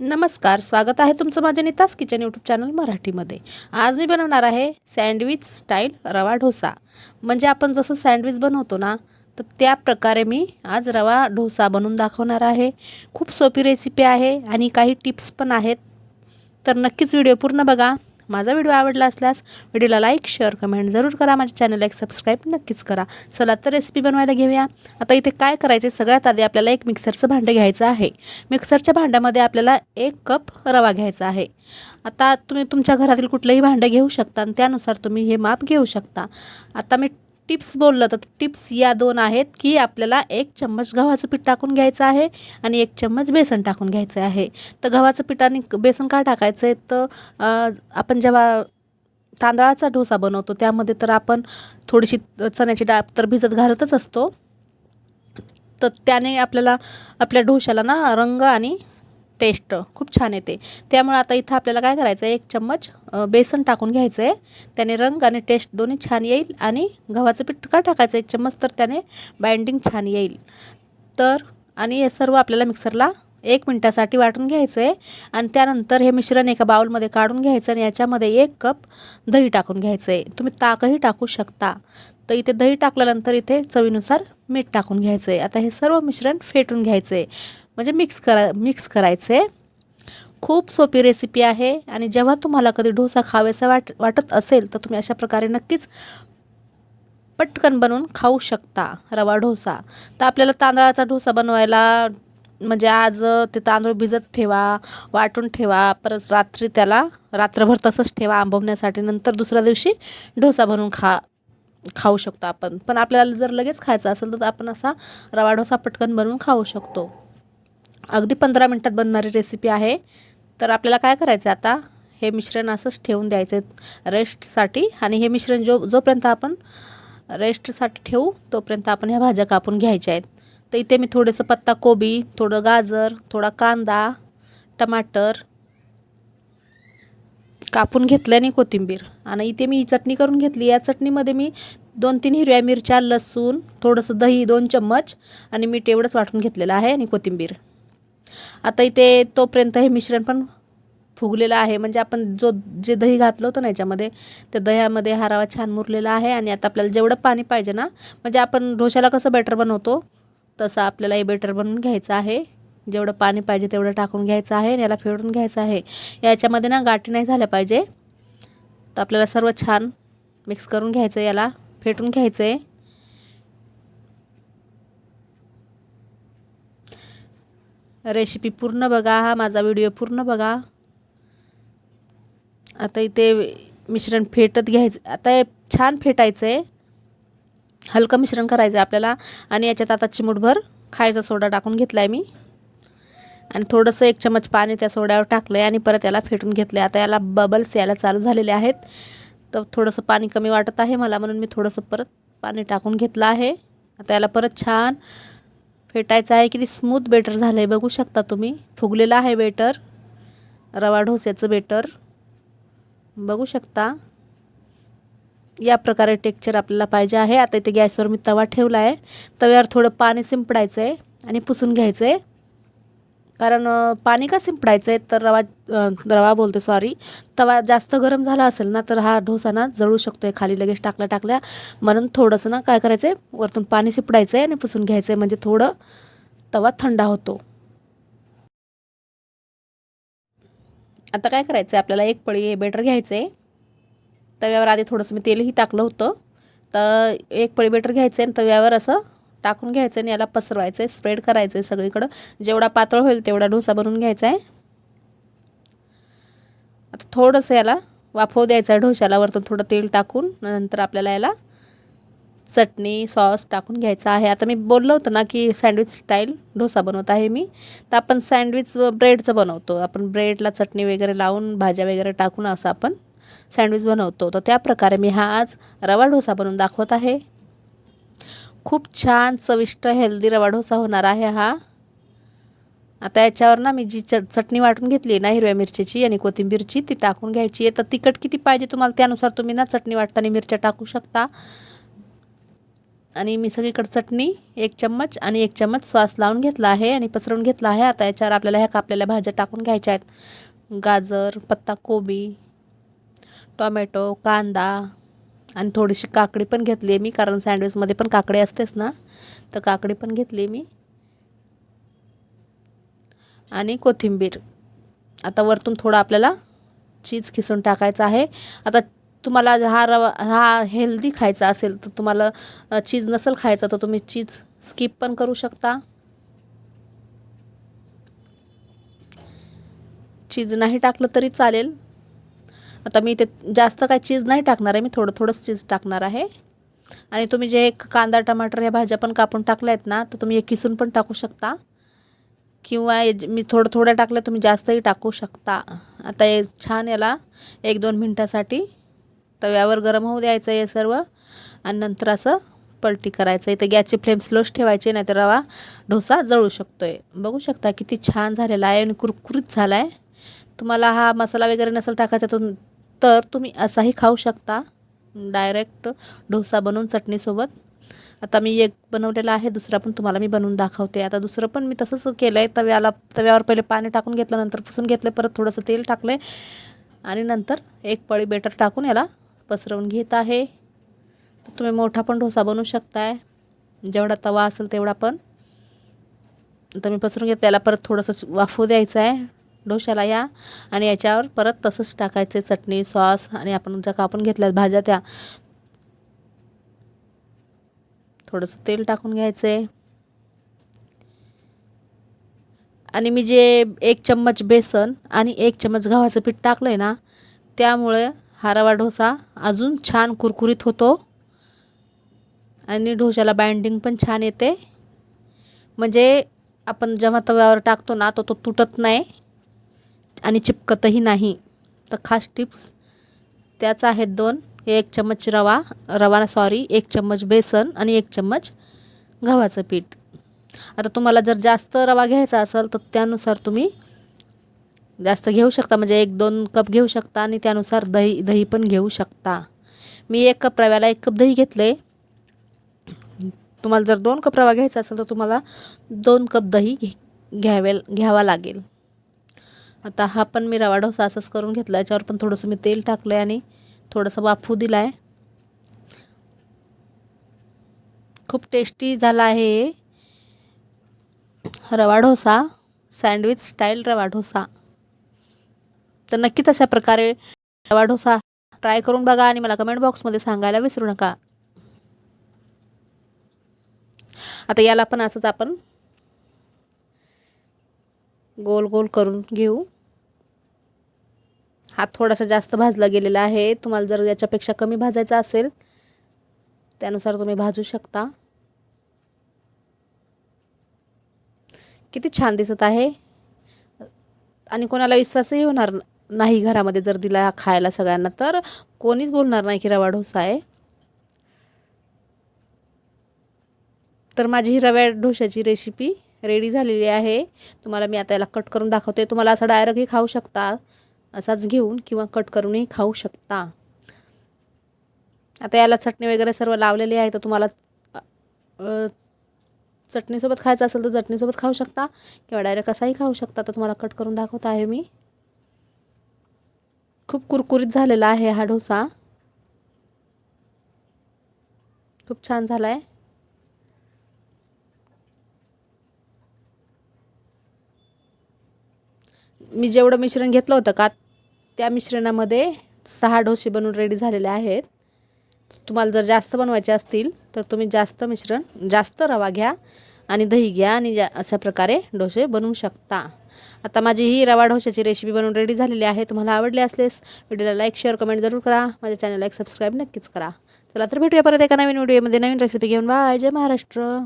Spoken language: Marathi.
नमस्कार स्वागत आहे तुमचं माझ्या नितास किचन यूट्यूब चॅनल मराठीमध्ये. आज मी बनवणार आहे सँडविच स्टाईल रवा ढोसा. म्हणजे आपण जसं सँडविच बनवतो ना तर त्या प्रकारे मी आज रवा ढोसा बनवून दाखवणार आहे. खूप सोपी रेसिपी आहे आणि काही टिप्स पण आहेत. तर नक्कीच व्हिडिओ पूर्ण बघा. माझा व्हिडिओ आवडला असल्यास व्हिडिओला लाईक शेअर कमेंट जरूर करा. माझ्या चॅनलला एक सबस्क्राईब नक्कीच करा. चला तर रेसिपी बनवायला घेऊया. आता इथे काय करायचे? सगळ्यात आधी आपल्याला एक मिक्सरचं भांडं घ्यायचं आहे. मिक्सरच्या भांड्यामध्ये आपल्याला एक कप रवा घ्यायचा आहे. आता तुम्ही तुमच्या घरातील कुठलंही भांडं घेऊ शकता आणि त्यानुसार तुम्ही हे माप घेऊ शकता. आता मी टिप्स बोललं तर टिप्स या दोन आहेत की आपल्याला एक चम्मच गव्हाचं पीठ टाकून घ्यायचं आहे आणि एक चम्मच बेसन टाकून घ्यायचं आहे. तर गव्हाचं पीठ आणि बेसन का टाकायचं आहे तर आपण जेव्हा तांदळाचा डोसा बनवतो त्यामध्ये तर आपण थोडीशी चण्याची डाळ तर भिजत घालतच असतो. तर त्याने आपल्याला आपल्या डोशाला ना रंग आणि टेस्ट खूप छान येते. त्यामुळे आता इथं आपल्याला काय करायचं आहे? एक चम्मच बेसन टाकून घ्यायचं आहे त्याने रंग आणि टेस्ट दोन्ही छान येईल आणि गव्हाचं पीठ का टाकायचं? एक चम्मच तर त्याने बाइंडिंग छान येईल. तर आणि हे सर्व आपल्याला मिक्सरला एक मिनटासाठी वाटून घ्यायचं आहे आणि त्यानंतर हे मिश्रण एका बाउलमध्ये काढून घ्यायचं आणि याच्यामध्ये एक कप दही टाकून घ्यायचं आहे तुम्ही ताकही टाकू शकता. तर इथे दही टाकल्यानंतर इथे चवीनुसार मीठ टाकून घ्यायचं आहे आता हे सर्व मिश्रण फेटून घ्यायचं आहे म्हणजे मिक्स करा मिक्स करायचं आहे खूप सोपी रेसिपी आहे आणि जेव्हा तुम्हाला कधी डोसा खावेसा वाट वाटत असेल तर तुम्ही अशा प्रकारे नक्कीच पटकन बनवून खाऊ शकता रवा डोसा. तर आपल्याला तांदळाचा डोसा बनवायला म्हणजे आज ते तांदूळ भिजत ठेवा वाटून ठेवा परत रात्री त्याला रात्रभर तसंच ठेवा आंबवण्यासाठी नंतर दुसऱ्या दिवशी डोसा बनवून खा खाऊ शकतो आपण. पण आपल्याला जर लगेच खायचं असेल तर आपण असा रवा डोसा पटकन बनवून खाऊ शकतो. अगदी पंधरा मिनटात बनणारी रेसिपी आहे. तर आपल्याला काय करायचं आहे आता? हे मिश्रण असंच ठेवून द्यायचं आहे रेस्टसाठी आणि हे मिश्रण जो जोपर्यंत आपण रेस्टसाठी ठेवू तोपर्यंत आपण ह्या भाज्या कापून घ्यायच्या आहेत. तर इथे मी थोडंसं पत्ता कोबी थोडं गाजर थोडा कांदा टमाटर कापून घेतलं आणि कोथिंबीर. आणि इथे मी ही चटणी करून घेतली. या चटणीमध्ये मी दोन तीन हिरव्या मिरच्या लसूण थोडंसं दही दोन चम्मच आणि मीठ एवढंच वाटून घेतलेलं आहे आणि कोथिंबीर. आता इथे तोपर्यंत हे मिश्रण पण फुगलेलं आहे. म्हणजे आपण जो जे दही घातलं होतं ना याच्यामध्ये त्या दह्यामध्ये हा रवा छान मुरलेला आहे आणि आता आपल्याला जेवढं पाणी पाहिजे ना म्हणजे आपण डोशाला कसं बेटर बनवतो तसं आपल्याला हे बेटर बनवून घ्यायचं आहे. जेवढं पाणी पाहिजे तेवढं टाकून घ्यायचं आहे आणि याला फेडून घ्यायचं आहे. याच्यामध्ये ना गाठी नाही झाल्या पाहिजे. तर आपल्याला सर्व छान मिक्स करून घ्यायचं याला फेटून घ्यायचं आहे रेसिपी पूर्ण बघा हा माझा व्हिडिओ पूर्ण बघा. आता इथे मिश्रण फेटत घ्यायचं आता हे छान फेटायचं आहे हलकं मिश्रण करायचं आहे आपल्याला आणि याच्यात आता चिमूटभर खायचा सोडा टाकून घेतला आहे मी. आणि थोडंसं एक चमच पाणी त्या सोड्यावर टाकलं आहे आणि परत याला फेटून घेतलं आहे आता याला बबल्स यायला चालू झालेले आहेत. तर थोडंसं पाणी कमी वाटत आहे मला म्हणून मी थोडंसं परत पाणी टाकून घेतलं आहे. आता याला परत छान फेटायचं आहे किती स्मूथ बेटर झालं आहे बघू शकता तुम्ही. फुगलेलं आहे बेटर रवा डोस्याचं बेटर बघू शकता. या प्रकारे टेक्चर आपल्याला पाहिजे आहे. आता इथे गॅसवर मी तवा ठेवला आहे तव्यावर थोडं पाणी शिंपडायचं आहे आणि पुसून घ्यायचं आहे कारण पाणी का शिंपडायचं आहे तर रवा रवा बोलतो सॉरी तवा जास्त गरम झाला असेल ना तर हा डोसा ना जळू शकतो आहे खाली लगेच टाकल्या टाकल्या. म्हणून थोडंसं ना काय करायचं आहे वरतून पाणी शिपडायचं आहे आणि पुसून घ्यायचं आहे म्हणजे थोडं तवा थंडा होतो. आता काय करायचं आहे आपल्याला एक पळी बेटर घ्यायचं आहे तव्यावर आधी थोडंसं मी तेलही टाकलं होतं. तर एक पळी बेटर घ्यायचं आहे आणि तव्यावर असं टाकून घ्यायचं आणि याला पसरवायचं आहे स्प्रेड करायचं आहे सगळीकडं. जेवढा पातळ होईल तेवढा डोसा बनवून घ्यायचा आहे आता थोडंसं याला वाफव द्यायचं आहे डोशाला वरतून थोडं तेल टाकून नंतर आपल्याला याला चटणी सॉस टाकून घ्यायचा आहे. आता मी बोललं होतं ना की सँडविच स्टाईल डोसा बनवत आहे मी. तर आपण सँडविच ब्रेडचं बनवतो. आपण ब्रेडला चटणी वगैरे लावून भाज्या वगैरे टाकून असं आपण सँडविच बनवतो. तर त्या प्रकारे मी हा आज रवा डोसा बनवून दाखवत आहे. खूप छान चविष्ट हेल्दी रवा डोसा होणार आहे हा. आता याच्यावर ना मी जी च चटणी वाटून घेतली ना हिरव्या मिरचीची आणि कोथिंबीरची ती टाकून घ्यायची आहे. तर तिखट किती पाहिजे तुम्हाला त्यानुसार तुम्ही ना चटणी वाटताना मिरच्या टाकू शकता. आणि मी सगळीकडे चटणी एक चम्मच आणि एक चम्मच सॉस लावून घेतला आहे आणि पसरवून घेतला आहे. आता याच्यावर आपल्याला ह्या कापलेल्या भाज्या टाकून घ्यायच्या आहेत. गाजर पत्ताकोबी टोमॅटो कांदा आणि थोडीशी काकडी पण घेतली आहे मी कारण सँडविचमध्ये पण काकडी असतेच ना तर काकडी पण घेतली मी. आणि कोथिंबीर. आता वरतून थोडं आपल्याला चीज खिसून टाकायचं आहे. आता तुम्हाला हा रवा हा हेल्दी खायचा असेल तर तुम्हाला चीज नसेल खायचं तर तुम्ही चीज स्किप पण करू शकता. चीज नाही टाकलं तरी चालेल. आता मी ते जास्त काय चीज नाही टाकणार आहे. मी थोडं थोडंच चीज टाकणार आहे. आणि तुम्ही जे एक कांदा टमाटर ह्या भाज्या पण कापून टाकल्या आहेत ना तर तुम्ही एक किसून पण टाकू शकता. किंवा मी थोडं थोडं टाकलं तुम्ही जास्तही टाकू शकता. आता हे छान याला एक दोन मिनटासाठी तव्यावर गरम होऊ द्यायचं हे सर्व. आणि नंतर असं पलटी करायचं. इथं गॅसची फ्लेम स्लोच ठेवायची नाही तर रवा डोसा जळू शकतो आहे बघू शकता किती छान झालेला आहे आणि कुरकुरीत झाला आहे तुम्हाला हा मसाला वगैरे नसेल टाकायचा तर तर तुम्ही असाही खाऊ शकता. डायरेक्ट डोसा बनवून चटणीसोबत. आता मी एक बनवलेला आहे दुसरा पण तुम्हाला मी बनवून दाखवते. आता दुसरं पण मी तसंच केलं आहे तव्याला तव्यावर पहिले पाणी टाकून घेतलं नंतर पुसून घेतलं परत थोडंसं तेल टाकलं आहे आणि नंतर एक पळी बेटर टाकून याला पसरवून घेत आहे. तुम्ही मोठा पण डोसा बनवू शकताय. जेवढा तवा असेल तेवढा पण. आता मी पसरून घेत त्याला परत थोडंसं वाफू द्यायचं आहे डोशाला या आणि याच्यावर परत तसंच टाकायचे चटणी सॉस आणि आपण ज्या कापून घेतल्यात भाज्या त्या. थोडंसं तेल टाकून घ्यायचं. आणि मी जे एक चम्मच बेसन आणि एक चम्मच गव्हाचं पीठ टाकलं आहे ना त्यामुळे हा रवा डोसा अजून छान कुरकुरीत होतो. आणि डोशाला बाइंडिंग पण छान येते. म्हणजे आपण जेव्हा तव्यावर टाकतो ना तो तो तुटत नाही. आणि चिपकतही नाही. तर खास टिप्स त्याच आहेत दोन. एक चम्मच रवा रवा सॉरी एक चम्मच बेसन आणि एक चम्मच गव्हाचं पीठ. आता तुम्हाला जर जास्त रवा घ्यायचा असेल तर त्यानुसार तुम्ही जास्त घेऊ शकता. म्हणजे एक दोन कप घेऊ शकता आणि त्यानुसार दही दही पण घेऊ शकता. मी एक कप रव्याला एक कप दही घेतले. तुम्हाला जर दोन कप रवा घ्यायचा असेल तर तुम्हाला दोन कप दही घे घ्यावे घ्यावा लागेल. आता हा पण मी रवा डोसा असंच करून घेतला याच्यावर पण थोडंसं मी तेल टाकलं आहे आणि थोडंसं वाफू दिला आहे खूप टेस्टी झाला आहे रवा डोसा सँडविच स्टाईल रवा डोसा. तर नक्कीच अशा प्रकारे रवा डोसा ट्राय करून बघा आणि मला कमेंट बॉक्समध्ये सांगायला विसरू नका. आता याला पण असंच आपण गोल गोल करून घेऊ. हा थोडासा जास्त भाजला गेलेला आहे. तुम्हाला जर याच्यापेक्षा कमी भाजायचा असेल त्यानुसार तुम्ही भाजू शकता. किती छान दिसत आहे. आणि कोणाला विश्वासही होणार नाही घरामध्ये जर दिला खायला सगळ्यांना तर कोणीच बोलणार नाही की रवा ढोसा आहे. तर माझी ही रव्या ढोशाची रेसिपी रेडी झालेली आहे. तुम्हाला मी आता याला कट करून दाखवते. तुम्हाला असा डायरेक्टही खाऊ शकता. असाच घेऊन किंवा कट करूनही खाऊ शकता. आता याला चटणी वगैरे सर्व लावलेली आहे तर तुम्हाला चटणीसोबत खायचं असेल तर चटणीसोबत खाऊ शकता किंवा डायरेक्ट असाही खाऊ शकता. तर तुम्हाला कट करून दाखवत आहे मी. खूप कुरकुरीत झालेला आहे हा डोसा. खूप छान झाला आहे मी जेवढं मिश्रण घेतलं होतं का त्या मिश्रणामध्ये सहा डोसे बनवून रेडी झालेले आहेत. तुम्हाला जर जास्त बनवायचे असतील तर तुम्ही जास्त मिश्रण जास्त रवा घ्या आणि दही घ्या आणि जा अशा प्रकारे डोसे बनवू शकता. आता माझी ही रवा डोशाची रेसिपी बनवून रेडी झालेली आहे. तुम्हाला आवडली असलेस व्हिडिओला लाईक शेअर कमेंट जरूर करा. माझ्या चॅनलला एक सबस्क्राईब नक्कीच करा. चला तर भेटूया परत एका नवीन व्हिडिओमध्ये नवीन रेसिपी घेऊन. बाय जय महाराष्ट्र.